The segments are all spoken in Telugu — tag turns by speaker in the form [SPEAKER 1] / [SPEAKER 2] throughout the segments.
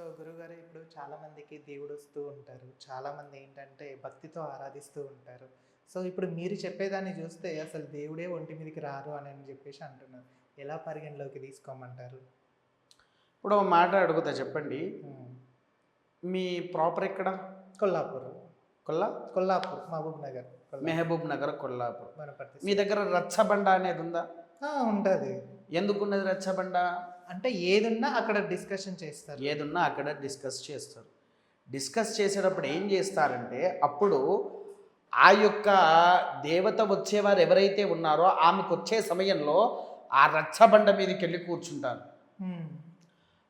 [SPEAKER 1] సో గురుగారు ఇప్పుడు చాలా మందికి దేవుడు వస్తూ ఉంటారు. చాలా మంది ఏంటంటే భక్తితో ఆరాధిస్తూ ఉంటారు. సో ఇప్పుడు మీరు చెప్పేదాన్ని చూస్తే అసలు దేవుడే ఒంటి మీదకి రారు అని అని చెప్పేసి అంటున్నారు. ఎలా పరిగణలోకి తీసుకోమంటారు?
[SPEAKER 2] ఇప్పుడు మాట అడుగుతా చెప్పండి. మీ ప్రాపర్ ఎక్కడ?
[SPEAKER 1] కొల్లాపూర్.
[SPEAKER 2] కొల్లా?
[SPEAKER 1] కొల్లాపూర్ మహబూబ్ నగర్.
[SPEAKER 2] మెహబూబ్ నగర్ కొల్లాపూర్. మీ దగ్గర రచ్చబండ అనేది ఉందా?
[SPEAKER 1] ఉంటది.
[SPEAKER 2] ఎందుకున్నది రచ్చబండ?
[SPEAKER 1] అంటే ఏదున్నా అక్కడ డిస్కషన్ చేస్తారు.
[SPEAKER 2] ఏదున్నా అక్కడ డిస్కస్ చేస్తారు. డిస్కస్ చేసేటప్పుడు ఏం చేస్తారంటే అప్పుడు ఆ యొక్క దేవత వచ్చేవారు ఎవరైతే ఉన్నారో ఆమెకు వచ్చే సమయంలో ఆ రచ్చబండ మీదకి వెళ్ళి కూర్చుంటారు.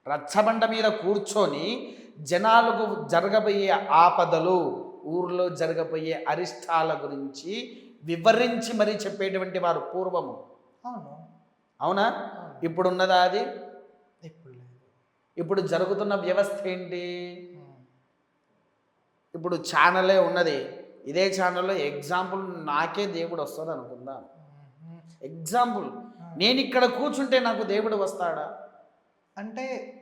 [SPEAKER 2] రచ్చబండ మీద కూర్చొని జనాలకు జరగబోయే ఆపదలు ఊర్లో జరగబోయే అరిష్టాల గురించి వివరించి మరీ చెప్పేటువంటి వారు పూర్వము.
[SPEAKER 1] అవును.
[SPEAKER 2] అవునా?
[SPEAKER 1] అవును.
[SPEAKER 2] ఇప్పుడు ఉన్నదా అది?
[SPEAKER 1] ఇప్పుడు లేదు.
[SPEAKER 2] ఇప్పుడు జరుగుతున్న వ్యవస్థ ఏంటి. ఇప్పుడు ఛానలే ఉన్నది. ఇదే ఛానల్లో ఎగ్జాంపుల్ నాకే దేవుడు వస్తుంది అనుకుందాం. ఎగ్జాంపుల్. నేను ఇక్కడ కూర్చుంటే నాకు దేవుడు వస్తాడా?
[SPEAKER 1] అంటే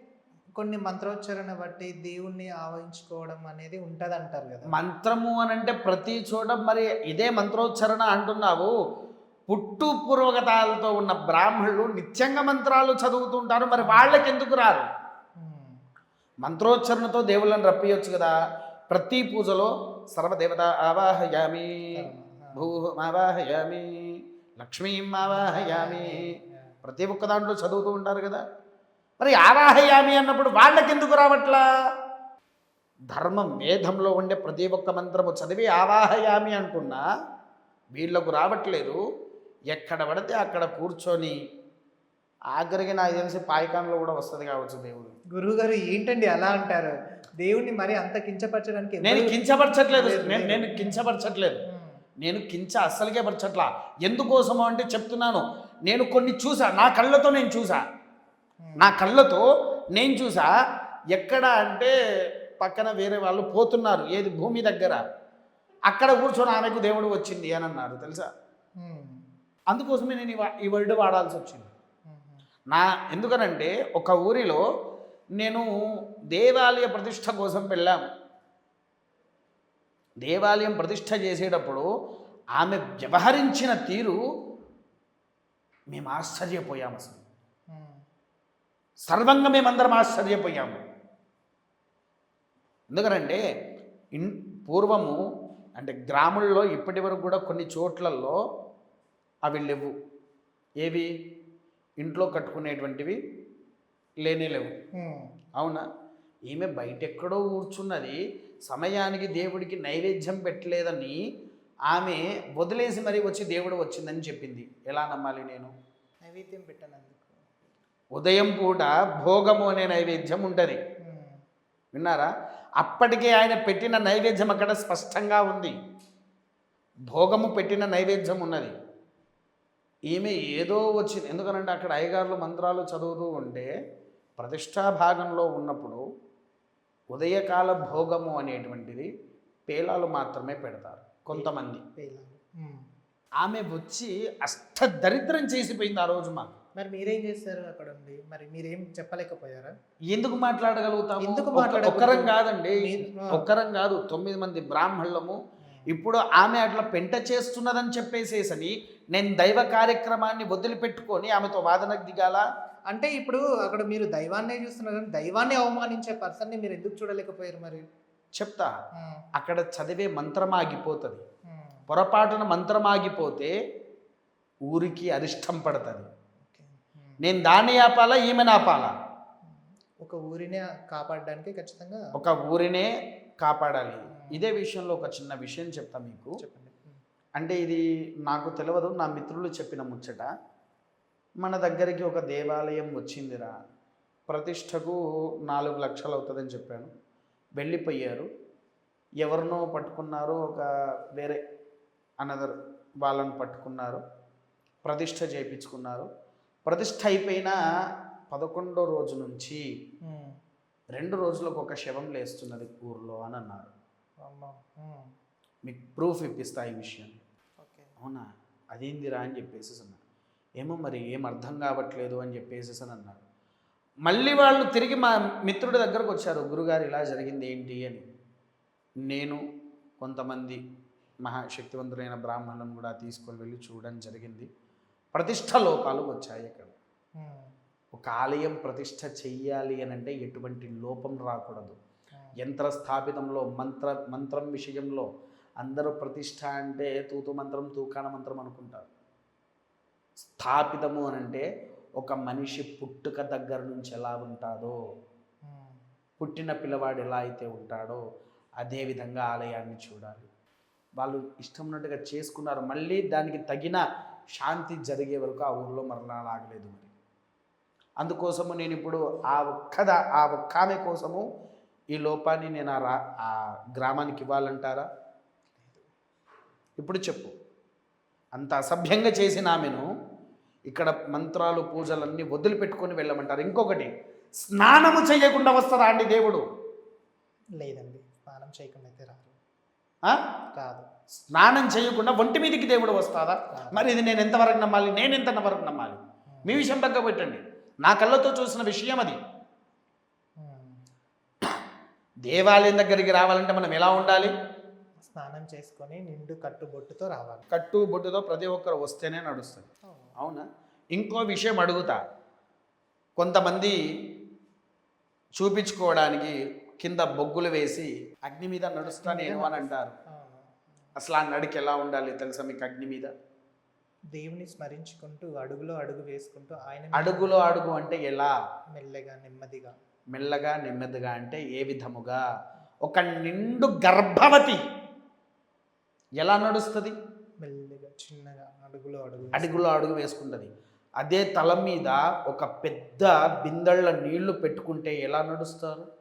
[SPEAKER 1] కొన్ని మంత్రోచ్చారణ బట్టి దేవుణ్ణి ఆవహించుకోవడం అనేది ఉంటది అంటారు కదా.
[SPEAKER 2] మంత్రము అని అంటే ప్రతి చోట మరి ఇదే మంత్రోచ్చరణ అంటున్నావు. పుట్టు పురోగతాలతో ఉన్న బ్రాహ్మణులు నిత్యంగా మంత్రాలు చదువుతుంటారు. మరి వాళ్ళకి ఎందుకు రారు? మంత్రోచ్చరణతో దేవుళ్ళని రప్పియొచ్చు కదా. ప్రతి పూజలో సర్వదేవత ఆవాహయామి భూహం ఆవాహయామి లక్ష్మీం ఆవాహయామి ప్రతి ఒక్క దాంట్లో చదువుతూ ఉంటారు కదా. మరి ఆవాహయామి అన్నప్పుడు వాళ్ళకి ఎందుకు రావట్లా? ధర్మం మేధంలో ఉండే ప్రతి ఒక్క మంత్రము చదివి ఆవాహయామి అంటున్నా వీళ్ళకు రావట్లేదు. ఎక్కడ పడితే అక్కడ కూర్చొని ఆఖరికి నాకు తెలిసి పాయకాంలో కూడా వస్తుంది కావచ్చు దేవుడు.
[SPEAKER 1] గురువు గారు ఏంటండి అలా అంటారు? దేవుణ్ణి మరి అంత కించపరచడానికి
[SPEAKER 2] నేను కించపరచట్లేదు
[SPEAKER 1] లేదు,
[SPEAKER 2] నేను. నేను కించపరచట్లేదు. నేను కించ అస్సలకే పరచట్లా. ఎందుకోసమో అంటే చెప్తున్నాను. నేను కొన్ని చూసా నా కళ్ళతో నేను చూసా. నా కళ్ళతో నేను చూసా. ఎక్కడ అంటే పక్కన వేరే వాళ్ళు పోతున్నారు ఏది భూమి దగ్గర. అక్కడ కూర్చొని ఆమెకు దేవుడు వచ్చింది అని అన్నారు తెలుసా. అందుకోసమే నేను ఈ వర్డ్ వాడాల్సి వచ్చింది. నా ఎందుకనంటే ఒక ఊరిలో నేను దేవాలయ ప్రతిష్ట కోసం వెళ్ళాము దేవాలయం ప్రతిష్ట చేసేటప్పుడు ఆమె వ్యవహరించిన తీరు మేము ఆశ్చర్యపోయాము అసలు. సర్వంగా మేమందరం ఆశ్చర్యపోయాము ఎందుకనంటే ఇన్ పూర్వము అంటే గ్రాముల్లో ఇప్పటి వరకు కూడా కొన్ని చోట్లలో అవి లేవు. ఏవి? ఇంట్లో కట్టుకునేటువంటివి లేనే లేవు. అవునా? ఈమె బయట ఎక్కడో కూర్చున్నది. సమయానికి దేవుడికి నైవేద్యం పెట్టలేదని ఆమె వదిలేసి మరీ వచ్చి దేవుడు వచ్చిందని చెప్పింది. ఎలా నమ్మాలి నేను?
[SPEAKER 1] నైవేద్యం పెట్టనందుకు.
[SPEAKER 2] ఉదయం పూట భోగము అనే నైవేద్యం ఉంటుంది. విన్నారా? అప్పటికే ఆయన పెట్టిన నైవేద్యం అక్కడ స్పష్టంగా ఉంది. భోగము పెట్టిన నైవేద్యం ఉన్నది. ఈమె ఏదో వచ్చింది. ఎందుకనంటే అక్కడ అయ్యగారులు మంత్రాలు చదువుతూ ఉంటే ప్రతిష్టా భాగంలో ఉన్నప్పుడు ఉదయకాల భోగము అనేటువంటిది పేలాలు మాత్రమే పెడతారు కొంతమంది. ఆమె వచ్చి అష్ట దరిద్రం చేసిపోయింది ఆ రోజు మాకు.
[SPEAKER 1] మరి మీరేం చేస్తారు అక్కడ ఉండి మరి మీరేం చెప్పలేకపోయారా?
[SPEAKER 2] ఎందుకు మాట్లాడగలుగుతాము?
[SPEAKER 1] ఎందుకు మాట్లాడకూడదు?
[SPEAKER 2] ఒక్కరం కాదండి. ఒక్కరం కాదు తొమ్మిది మంది బ్రాహ్మణులము ఇప్పుడు ఆమె అట్లా పెంట చేస్తున్నదని చెప్పేసేసని నేను దైవ కార్యక్రమాన్ని వదిలిపెట్టుకొని ఆమెతో వాదనకు దిగాల?
[SPEAKER 1] అంటే ఇప్పుడు అక్కడ మీరు దైవాన్నే చూస్తున్నారు కానీ దైవాన్ని అవమానించే పర్సన్ని మీరు ఎందుకు చూడలేకపోయారు మరి?
[SPEAKER 2] చెప్తా. అక్కడ చదివే మంత్రం ఆగిపోతుంది. పొరపాటున మంత్రం ఆగిపోతే ఊరికి అరిష్టం పడుతుంది. నేను దాన్ని ఆపాలా ఈమెను ఆపాలా?
[SPEAKER 1] ఒక ఊరిని కాపాడడానికి ఖచ్చితంగా
[SPEAKER 2] ఒక ఊరినే కాపాడాలి. ఇదే విషయంలో ఒక చిన్న విషయం చెప్తా మీకు.
[SPEAKER 1] చెప్పండి.
[SPEAKER 2] అంటే ఇది నాకు తెలియదు నా మిత్రులు చెప్పిన ముచ్చట. మన దగ్గరికి ఒక దేవాలయం వచ్చిందిరా. ప్రతిష్టకు నాలుగు లక్షలు అవుతుందని చెప్పాను. వెళ్ళిపోయారు. ఎవరినో పట్టుకున్నారు ఒక వేరే అనదర్ వాళ్ళని పట్టుకున్నారు. ప్రతిష్ట చేయించుకున్నారు. ప్రతిష్ట అయిపోయిన పదకొండో రోజు నుంచి. రెండు రోజులకు ఒక శవం లేస్తున్నది ఊర్లో అని అన్నారు. మీకు ప్రూఫ్ ఇప్పిస్తా ఈ విషయం.
[SPEAKER 1] ఓకే.
[SPEAKER 2] అవునా? అదేందిరా అని చెప్పేసి అన్నాడు ఏమో మరి ఏం అర్థం కావట్లేదు అని చెప్పేసి అని అన్నాడు మళ్ళీ వాళ్ళు తిరిగి మా మిత్రుడి దగ్గరకు వచ్చారు. గురుగారు ఇలా జరిగింది ఏంటి అని. నేను కొంతమంది మహాశక్తివంతులైన బ్రాహ్మణులను కూడా తీసుకొని వెళ్ళి చూడడం జరిగింది. ప్రతిష్ట లోపాలు వచ్చాయి అక్కడ. ఒక ఆలయం ప్రతిష్ట చెయ్యాలి అని అంటే ఎటువంటి లోపం రాకూడదు.
[SPEAKER 1] యంత్రస్థాపితంలో
[SPEAKER 2] యంత్ర స్థాపితంలో మంత్ర మంత్రం విషయంలో అందరూ ప్రతిష్ట అంటే తూతు మంత్రం తూకాన మంత్రం అనుకుంటారు. స్థాపితము అని అంటే ఒక మనిషి పుట్టుక దగ్గర నుంచి ఎలా ఉంటాడో పుట్టిన పిల్లవాడు ఎలా అయితే ఉంటాడో అదే విధంగా ఆలయాన్ని చూడాలి. వాళ్ళు ఇష్టం ఉన్నట్టుగా చేసుకున్నారు మళ్ళీ దానికి తగిన శాంతి జరిగే వరకు ఆ ఊర్లో మరలా ఆగలేదు మరి. అందుకోసము నేను ఇప్పుడు ఆ ఒక్కద ఆ ఒక్క ఆమె కోసము ఈ లోపాన్ని నేను ఆ రా ఆ గ్రామానికి ఇవ్వాలంటారా? ఇప్పుడు చెప్పు. అంత అసభ్యంగా చేసిన ఆమెను ఇక్కడ మంత్రాలు పూజలన్నీ వదిలిపెట్టుకొని వెళ్ళమంటారు. ఇంకొకటి స్నానము చేయకుండా వస్తారా అండి దేవుడు?
[SPEAKER 1] లేదండి స్నానం చేయకుండా అయితే రాదు? రాదు.
[SPEAKER 2] స్నానం చేయకుండా ఒంటి మీదకి దేవుడు వస్తాదా మరి ఇది నేను ఎంతవరకు నమ్మాలి? నేను ఎంతవరకు నమ్మాలి? మీ విషయం పక్క పెట్టండి. నా కళ్ళతో చూసిన విషయం అది. దేవాలయం దగ్గరికి రావాలంటే మనం ఎలా ఉండాలి?
[SPEAKER 1] స్నానం చేసుకొని నిండు కట్టుబొట్టుతో రావాలి.
[SPEAKER 2] కట్టు బొట్టుతో ప్రతి ఒక్కరు వస్తేనే నడుస్తుంది. అవునా? ఇంకో విషయం అడుగుతా. కొంతమంది చూపించుకోవడానికి కింద బొగ్గులు వేసి అగ్ని మీద నడుస్తా నేను అని అంటారు. అసలు ఆ నడికి ఎలా ఉండాలి తెలుసా మీకు అగ్ని మీద?
[SPEAKER 1] దేవుని స్మరించుకుంటూ అడుగులో అడుగు వేసుకుంటూ ఆయన
[SPEAKER 2] అడుగులో అడుగు అంటే ఎలా?
[SPEAKER 1] మెల్లగా నెమ్మదిగా.
[SPEAKER 2] మెల్లగా నెమ్మదిగా అంటే ఏ విధముగా? ఒక నిండు గర్భవతి ఎలా నడుస్తుంది?
[SPEAKER 1] మెల్లగా చిన్నగా అడుగులో అడుగు
[SPEAKER 2] అడుగులో అడుగు వేసుకుంటుంది. అదే తల మీద ఒక పెద్ద బిందళ్ళ నీళ్ళు పెట్టుకుంటే ఎలా నడుస్తారు?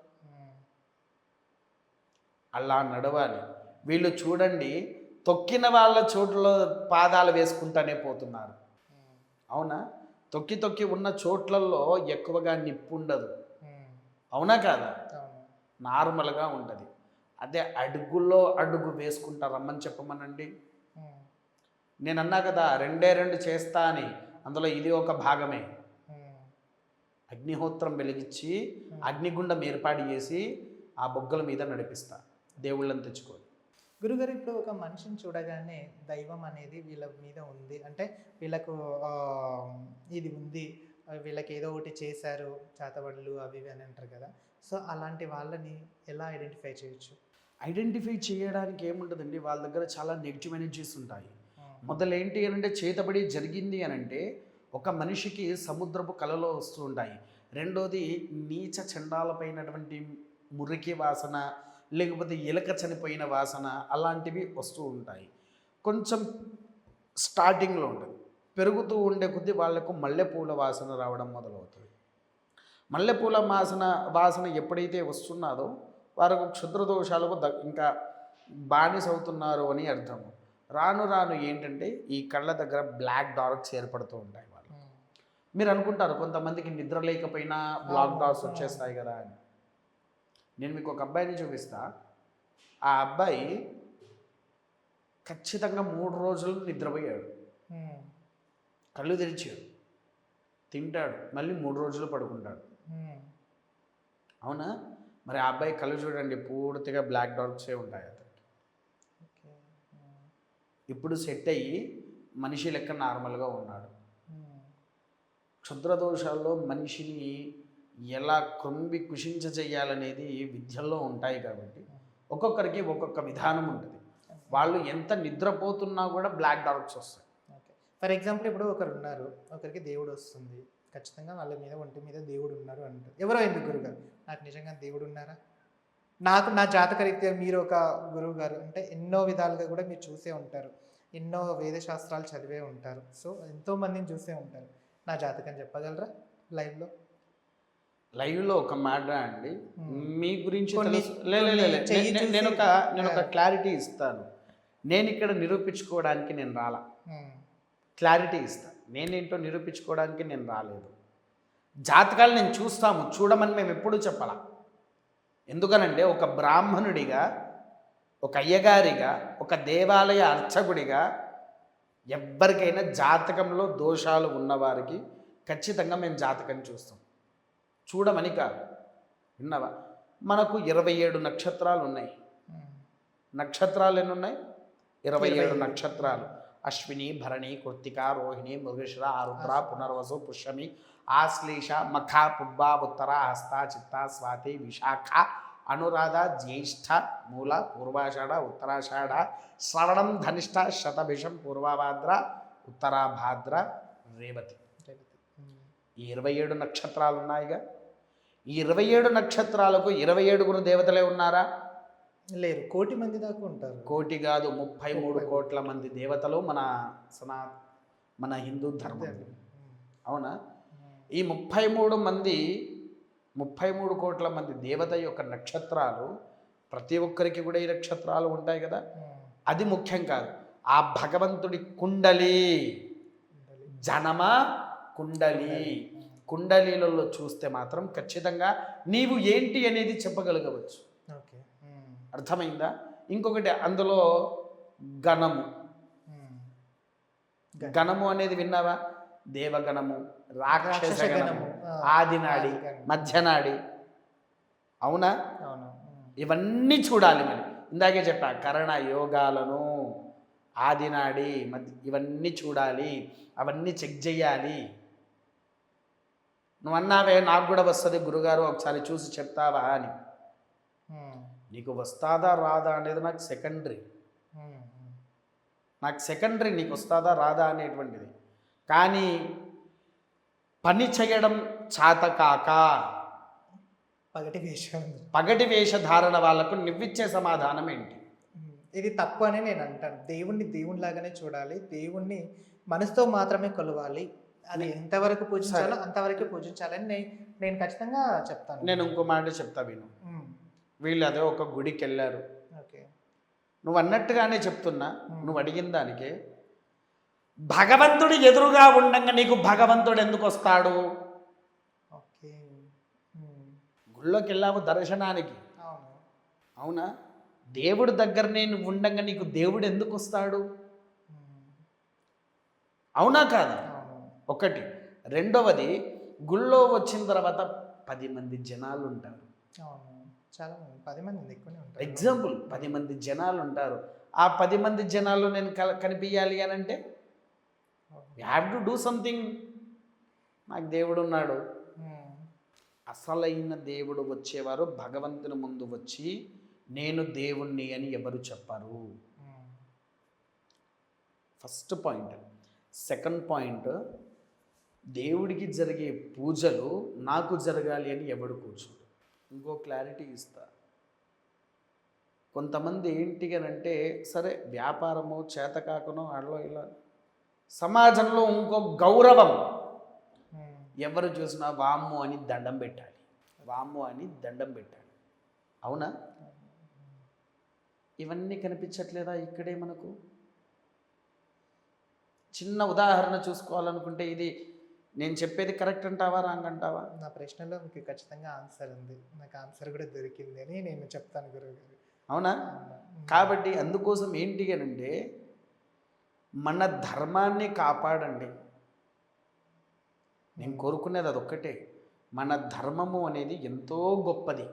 [SPEAKER 2] అలా నడవాలి. వీళ్ళు చూడండి తొక్కిన వాళ్ళ చోట్ల పాదాలు వేసుకుంటానే పోతున్నారు. అవునా? తొక్కి తొక్కి ఉన్న చోట్లలో ఎక్కువగా నిప్పు ఉండదు అవునా కాదా? నార్మల్గా ఉంటుంది. అదే అడుగులో అడుగు వేసుకుంటా రమ్మని చెప్పమనండి. నేను అన్నా కదా రెండే రెండు చేస్తా అని. అందులో ఇది ఒక భాగమే. అగ్నిహోత్రం వెలిగించి అగ్నిగుండం ఏర్పాటు చేసి ఆ బొగ్గల మీద నడిపిస్తా. దేవుళ్ళని తెచ్చుకొని.
[SPEAKER 1] గురుగారు ఇప్పుడు ఒక మనిషిని చూడగానే దైవం అనేది వీళ్ళ మీద ఉంది. అంటే వీళ్ళకు ఇది ఉంది. వీళ్ళకి ఏదో ఒకటి చేశారు చేతబడులు అవి ఇవి అని అంటారు కదా. సో అలాంటి వాళ్ళని ఎలా ఐడెంటిఫై చేయొచ్చు?
[SPEAKER 2] ఐడెంటిఫై చేయడానికి ఏముంటుందండి? వాళ్ళ దగ్గర చాలా నెగిటివ్ ఎనర్జీస్ ఉంటాయి. మొదలేంటి అని అంటే చేతబడి జరిగింది అని అంటే ఒక మనిషికి సముద్రపు కళలో వస్తూ ఉంటాయి. రెండోది నీచ చండాలపైనటువంటి మురికి వాసన లేకపోతే ఎలక చనిపోయిన వాసన అలాంటివి వస్తూ ఉంటాయి. కొంచెం స్టార్టింగ్లో ఉంటుంది. పెరుగుతూ ఉండే కొద్దీ వాళ్ళకు మల్లెపూల వాసన రావడం మొదలవుతుంది. మల్లెపూల వాసన వాసన ఎప్పుడైతే వస్తున్నదో వారికి క్షుద్ర దోషాలకు ద ఇంకా బానిస అవుతున్నారు అని అర్థము రాను రాను ఏంటంటే ఈ కళ్ళ దగ్గర బ్లాక్ డార్క్స్ ఏర్పడుతూ ఉంటాయి వాళ్ళు మీరు అనుకుంటారు కొంతమందికి నిద్ర లేకపోయినా బ్లాక్
[SPEAKER 1] అవును.
[SPEAKER 2] వచ్చేస్తాయి కదా అని. నేను మీకు ఒక అబ్బాయిని చూపిస్తా. ఆ అబ్బాయి ఖచ్చితంగా మూడు రోజులు నిద్రపోయాడు. కళ్ళు తెరిచాడు తింటాడు. మళ్ళీ మూడు రోజులు పడుకుంటాడు. అవునా? మరి ఆ అబ్బాయి కళ్ళు చూడండి పూర్తిగా బ్లాక్ డాట్సే ఉంటాయి అతనికి. ఇప్పుడు సెట్ అయ్యి మనిషి లెక్క నార్మల్గా ఉన్నాడు. క్షుద్ర దోషాల్లో మనిషిని ఎలా కృంబి కుషించ చేయాలనేది విద్యల్లో ఉంటాయి కాబట్టి ఒక్కొక్కరికి ఒక్కొక్క విధానం ఉంటుంది. వాళ్ళు ఎంత నిద్రపోతున్నా కూడా బ్లాక్ డార్క్స్ వస్తాయి.
[SPEAKER 1] ఫర్ ఎగ్జాంపుల్ ఇప్పుడు ఒకరు ఉన్నారు. ఒకరికి దేవుడు వస్తుంది. ఖచ్చితంగా వాళ్ళ మీద ఒంటి మీద దేవుడు ఉన్నారు అంటారు. ఎవరో ఎందుకు గురుగారు? నాకు నిజంగా దేవుడు ఉన్నారా? నాకు నా జాతక రీత్యా మీరు ఒక గురువు గారు అంటే ఎన్నో విధాలుగా కూడా మీరు చూసే ఉంటారు. ఎన్నో వేద శాస్త్రాలు చదివే ఉంటారు. సో ఎంతో మందిని చూసే ఉంటారు. నా జాతకం చెప్పగలరా? లైవ్లో
[SPEAKER 2] లైవ్లో ఒక మాట అండి. మీ గురించి నేను ఒక నేను ఒక. క్లారిటీ ఇస్తాను. నేను ఇక్కడ నిరూపించుకోవడానికి నేను రాలా. క్లారిటీ ఇస్తాను నేనేంటో నిరూపించుకోవడానికి నేను రాలేదు. జాతకాలు నేను చూస్తాము చూడమని మేము ఎప్పుడూ చెప్పాల. ఎందుకనంటే ఒక బ్రాహ్మణుడిగా ఒక అయ్యగారిగా ఒక దేవాలయ అర్చకుడిగా ఎవ్వరికైనా జాతకంలో దోషాలు ఉన్నవారికి ఖచ్చితంగా మేము జాతకం చూస్తాం. చూడమని కాదు. విన్నావా? మనకు ఇరవై ఏడు నక్షత్రాలు ఉన్నాయి. నక్షత్రాలు ఎన్ని ఉన్నాయి ఇరవై ఏడు. నక్షత్రాలు. అశ్విని భరణి కృత్తిక రోహిణి మృగశిర ఆరుద్ర పునర్వసు పుష్యమి ఆశ్లేష మఖ పుబ్బ ఉత్తర హస్త చిత్త స్వాతి విశాఖ అనురాధ జ్యేష్ఠ మూల పూర్వాషాఢ ఉత్తరాషాఢ శ్రవణం ధనిష్ట శతభిషం పూర్వభాద్ర ఉత్తరాభాద్ర రేవతి. ఈ ఇరవై ఏడు నక్షత్రాలు ఉన్నాయిగా ఈ ఇరవై ఏడు నక్షత్రాలకు ఇరవై ఏడుగురు దేవతలే ఉన్నారా?
[SPEAKER 1] లేరు. కోటి మంది దాకా ఉంటారు.
[SPEAKER 2] కోటి కాదు ముప్పై మూడు కోట్ల మంది దేవతలు మన సనా మన హిందూ ధర్మం. అవునా. ఈ ముప్పై మూడు మంది ముప్పై మూడు కోట్ల మంది దేవత యొక్క నక్షత్రాలు ప్రతి ఒక్కరికి కూడా ఈ నక్షత్రాలు ఉంటాయి కదా. అది ముఖ్యం కాదు. ఆ భగవంతుడి కుండలి. జనమ కుండలి. కుండలీలలో చూస్తే మాత్రం ఖచ్చితంగా నీవు ఏంటి అనేది చెప్పగలగవచ్చు.
[SPEAKER 1] ఓకే.
[SPEAKER 2] అర్థమైందా? ఇంకొకటి అందులో గణము. గణము అనేది విన్నావా? దేవగణము రాక్షస గణము ఆదినాడి. మధ్యనాడి. అవునా. ఇవన్నీ చూడాలి మరి. ఇందాకే చెప్పా కరణ యోగాలను ఆదినాడి మధ్య ఇవన్నీ చూడాలి అవన్నీ చెక్ చేయాలి. నువ్వు అన్నావే నాకు కూడా వస్తుంది. గురుగారు ఒకసారి చూసి చెప్తావా అని. నీకు వస్తాదా రాదా అనేది నాకు సెకండరీ. నాకు సెకండరీ నీకు వస్తాదా రాదా అనేటువంటిది కానీ పని చేయడం చాతకాక
[SPEAKER 1] పగటి వేషం.
[SPEAKER 2] పగటి వేషధారణ వాళ్ళకు నువ్విచ్చే సమాధానం ఏంటి.
[SPEAKER 1] ఇది తప్పు అని నేను అంటాను దేవుణ్ణి దేవునిలాగానే చూడాలి దేవుణ్ణి మనసుతో మాత్రమే కొలవాలి అది ఎంతవరకు పూజించాలో అంతవరకే పూజించాలని నేను ఖచ్చితంగా చెప్తాను
[SPEAKER 2] నేను ఇంకో మాట చెప్తా విను. వీళ్ళు అదే ఒక గుడికి వెళ్ళారు
[SPEAKER 1] ఓకే.
[SPEAKER 2] నువ్వు అన్నట్టుగానే చెప్తున్నా. నువ్వు అడిగిన దానికి భగవంతుడు ఎదురుగా ఉండంగా నీకు భగవంతుడు ఎందుకు వస్తాడు?
[SPEAKER 1] ఓకే.
[SPEAKER 2] గుళ్ళోకి వెళ్ళావు దర్శనానికి.
[SPEAKER 1] అవును.
[SPEAKER 2] దేవుడి దగ్గరనే నువ్వు ఉండంగా నీకు దేవుడు ఎందుకు వస్తాడు. అవునా కాదా? ఒకటి. రెండవది గుళ్ళో వచ్చిన తర్వాత పది మంది జనాలు ఉంటారు.
[SPEAKER 1] అవును. చాలా మంది పది మంది ఎక్కువనే ఉంటారు.
[SPEAKER 2] ఎగ్జాంపుల్ పది మంది జనాలు ఉంటారు. ఆ పది మంది జనాలు నేను కల కనిపించాలి అని అంటే you have to do something నాకు దేవుడు ఉన్నాడు. అసలైన దేవుడు వచ్చేవారు భగవంతుని ముందు వచ్చి నేను దేవుణ్ణి అని ఎవరు చెప్పరు. First point. సెకండ్ పాయింట్ దేవుడికి జరిగే పూజలు నాకు జరగాలి అని ఎవడు కూర్చోడు ఇంకో క్లారిటీ ఇస్తా. కొంతమంది ఏంటి అని అంటే సరే వ్యాపారము చేతకాకనో అడలో ఇలా సమాజంలో ఇంకో గౌరవం. ఎవరు చూసినా వామ్ము అని దండం పెట్టాలి. వామ్ము అని దండం పెట్టాలి. అవునా? ఇవన్నీ కనిపించట్లేదా ఇక్కడే మనకు? చిన్న ఉదాహరణ చూసుకోవాలనుకుంటే ఇది నేను చెప్పేది కరెక్ట్ అంటావా రాంగ్ అంటావా?
[SPEAKER 1] నా ప్రశ్నలో మీకు ఖచ్చితంగా ఆన్సర్ ఉంది. నాకు ఆన్సర్ కూడా దొరికింది అని నేను చెప్తాను గురువు గారు.
[SPEAKER 2] అవునా? కాబట్టి అందుకోసం ఏంటి అని అంటే మన ధర్మాన్ని కాపాడండి. నేను కోరుకునేది అదొక్కటే. మన ధర్మము అనేది ఎంతో గొప్పది.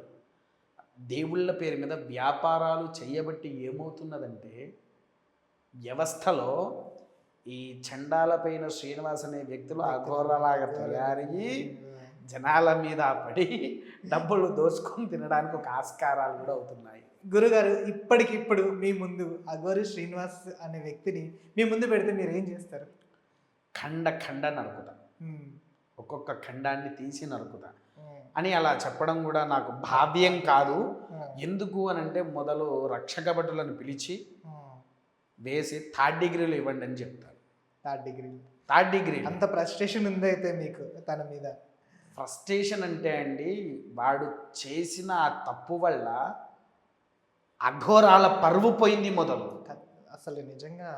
[SPEAKER 2] దేవుళ్ళ పేరు మీద వ్యాపారాలు చేయబట్టి ఏమవుతున్నదంటే వ్యవస్థలో ఈ చండాలపైన శ్రీనివాస్ అనే వ్యక్తులు అఘోరలాగా తయారయ్యి జనాల మీద పడి డబ్బులు దోచుకొని తినడానికి ఒక ఆస్కారాలు కూడా అవుతున్నాయి
[SPEAKER 1] గురుగారు ఇప్పటికిప్పుడు మీ ముందు అగోరి శ్రీనివాస్ అనే వ్యక్తిని మీ ముందు పెడితే మీరు ఏం చేస్తారు
[SPEAKER 2] ఖండ ఖండ నరుకుతా. ఒక్కొక్క ఖండాన్ని తీసి నరుకుతా. అని అలా చెప్పడం కూడా నాకు భావ్యం కాదు. ఎందుకు అని అంటే మొదలు రక్షక భటులను పిలిచి. వేసి థర్డ్ డిగ్రీలు ఇవ్వండి అని చెప్తారు
[SPEAKER 1] థర్డ్ డిగ్రీ
[SPEAKER 2] థర్డ్ డిగ్రీ
[SPEAKER 1] అంత ఫ్రస్ట్రేషన్ ఉంది అయితే మీకు తన మీద.
[SPEAKER 2] ఫ్రస్ట్రేషన్ అంటే అండి వాడు చేసిన ఆ తప్పు వల్ల అఘోరాల పరువు పోయింది మొదలు.
[SPEAKER 1] అసలు నిజంగా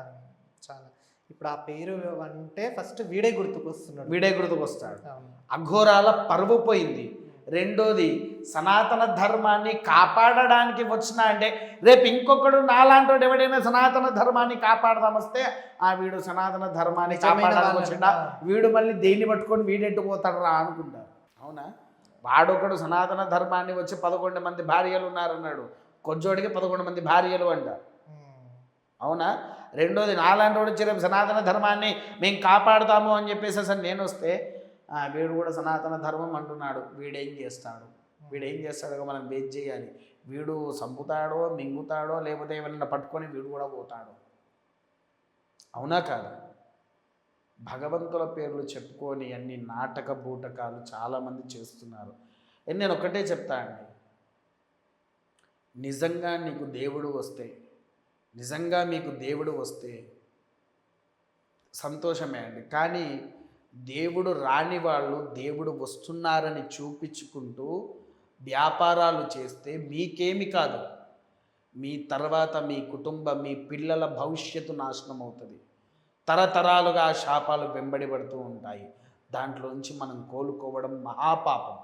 [SPEAKER 1] చాలా. ఇప్పుడు ఆ పేరు అంటే ఫస్ట్ వీడే గుర్తుకొస్తున్నాడు.
[SPEAKER 2] వీడే గుర్తుకొస్తాడు. అఘోరాల పరువు పోయింది. రెండోది సనాతన ధర్మాన్ని కాపాడడానికి వచ్చిన అంటే రేపు ఇంకొకడు నాలాంటి ఎవడైనా సనాతన ధర్మాన్ని కాపాడదాం వస్తే ఆ వీడు సనాతన ధర్మాన్ని కాపాడడానికి వచ్చిండా. వీడు మళ్ళీ దేన్ని పట్టుకొని వీడెట్టు పోతాడు రా అనుకుంటారు. అవునా? వాడొకడు సనాతన ధర్మాన్ని వచ్చి పదకొండు మంది భార్యలు ఉన్నారన్నాడు కొంచోడికి పదకొండు మంది భార్యలు అంట. అవునా? రెండోది నాలాంటి వాడు వచ్చి రేపు సనాతన ధర్మాన్ని మేము కాపాడుతాము అని చెప్పేసి అసలు నేను వస్తే "ఆ, వీడు కూడా సనాతన ధర్మం అంటున్నాడు. వీడేం చేస్తాడు? వీడేం చేస్తాడో మనం బేజ్ చేయాలి. వీడు సంపుతాడో మింగుతాడో లేకపోతే ఎవరైనా పట్టుకొని వీడు కూడా పోతాడు. అవునా కాదు? భగవంతుల పేర్లు చెప్పుకొని అన్ని నాటక బూటకాలు చాలామంది చేస్తున్నారు. నేను ఒకటే చెప్తా అండి. నిజంగా నీకు దేవుడు వస్తే నిజంగా మీకు దేవుడు వస్తే సంతోషమే అండి. కానీ దేవుడు రాని వాళ్ళు దేవుడు వస్తున్నారని చూపించుకుంటూ వ్యాపారాలు చేస్తే మీకేమి కాదు. మీ తర్వాత మీ కుటుంబం మీ పిల్లల భవిష్యత్తు నాశనం అవుతుంది తరతరాలుగా ఆ శాపాలు వెంబడి పడుతూ ఉంటాయి. దాంట్లోంచి మనం కోలుకోవడం మహాపాపం.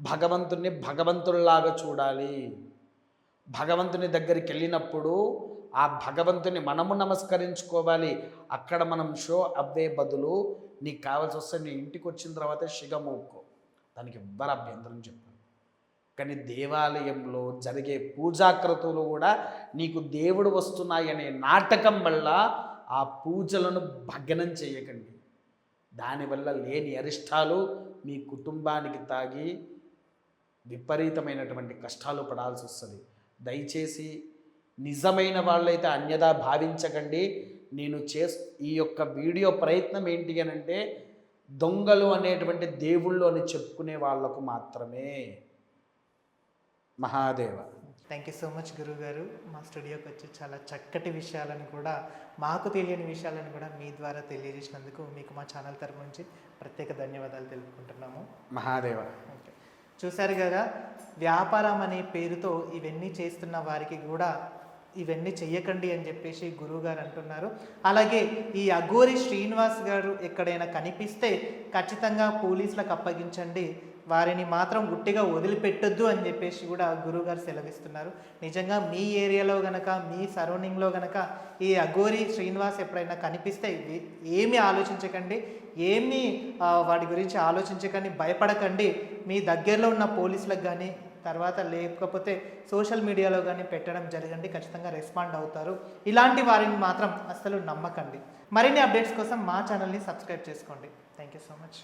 [SPEAKER 2] భగవంతుణ్ణి భగవంతుల్లాగా చూడాలి. భగవంతుని దగ్గరికి వెళ్ళినప్పుడు ఆ భగవంతుని మనము నమస్కరించుకోవాలి. అక్కడ మనం షో అవ్వే బదులు నీకు కావాల్సి వస్తే నీ ఇంటికి వచ్చిన తర్వాత శిగమూక్కో దానికి ఎవ్వరు అభ్యంతరం చెప్పారు. కానీ దేవాలయంలో జరిగే పూజాకృతులు కూడా నీకు దేవుడు వస్తున్నాయనే నాటకం వల్ల ఆ పూజలను భగ్నం చేయకండి. దానివల్ల లేని అరిష్టాలు మీ కుటుంబానికి తాగి విపరీతమైనటువంటి కష్టాలు పడాల్సి వస్తుంది. దయచేసి నిజమైన వాళ్ళైతే అన్యదా భావించకండి. నేను చేస్ ఈ యొక్క వీడియో ప్రయత్నం ఏంటి అని అంటే దొంగలు అనేటువంటి దేవుళ్ళు అని చెప్పుకునే వాళ్ళకు మాత్రమే. Mahadeva.
[SPEAKER 1] Thank you so much గురువు గారు మా స్టూడియోకి వచ్చి చాలా చక్కటి విషయాలను కూడా మాకు తెలియని విషయాలను కూడా మీ ద్వారా తెలియజేసినందుకు మీకు మా ఛానల్ తరపు నుంచి ప్రత్యేక ధన్యవాదాలు తెలుపుకుంటున్నాము.
[SPEAKER 2] మహాదేవ.
[SPEAKER 1] ఓకే చూశారు కదా వ్యాపారం అనే పేరుతో ఇవన్నీ చేస్తున్న వారికి కూడా ఇవన్నీ చెయ్యకండి అని చెప్పేసి గురువు గారు అంటున్నారు. అలాగే ఈ అఘోరి శ్రీనివాస్ గారు ఎక్కడైనా కనిపిస్తే ఖచ్చితంగా పోలీసులకు అప్పగించండి. వారిని మాత్రం గుట్టిగా వదిలిపెట్టొద్దు అని చెప్పేసి కూడా గురువుగారు సెలవిస్తున్నారు. నిజంగా మీ ఏరియాలో గనక మీ సరౌండింగ్లో గనక ఈ అఘోరి శ్రీనివాస్ ఎప్పుడైనా కనిపిస్తే ఏమి ఏమీ ఆలోచించకండి ఏమీ వాటి గురించి ఆలోచించకండి భయపడకండి. మీ దగ్గరలో ఉన్న పోలీసులకు కానీ తర్వాత లేకపోతే సోషల్ మీడియాలో కానీ పెట్టడం జరగండి ఖచ్చితంగా రెస్పాండ్ అవుతారు. ఇలాంటి వారిని మాత్రం అస్సలు నమ్మకండి. మరిన్ని అప్డేట్స్ కోసం మా ఛానల్ని సబ్స్క్రైబ్ చేసుకోండి. Thank you so much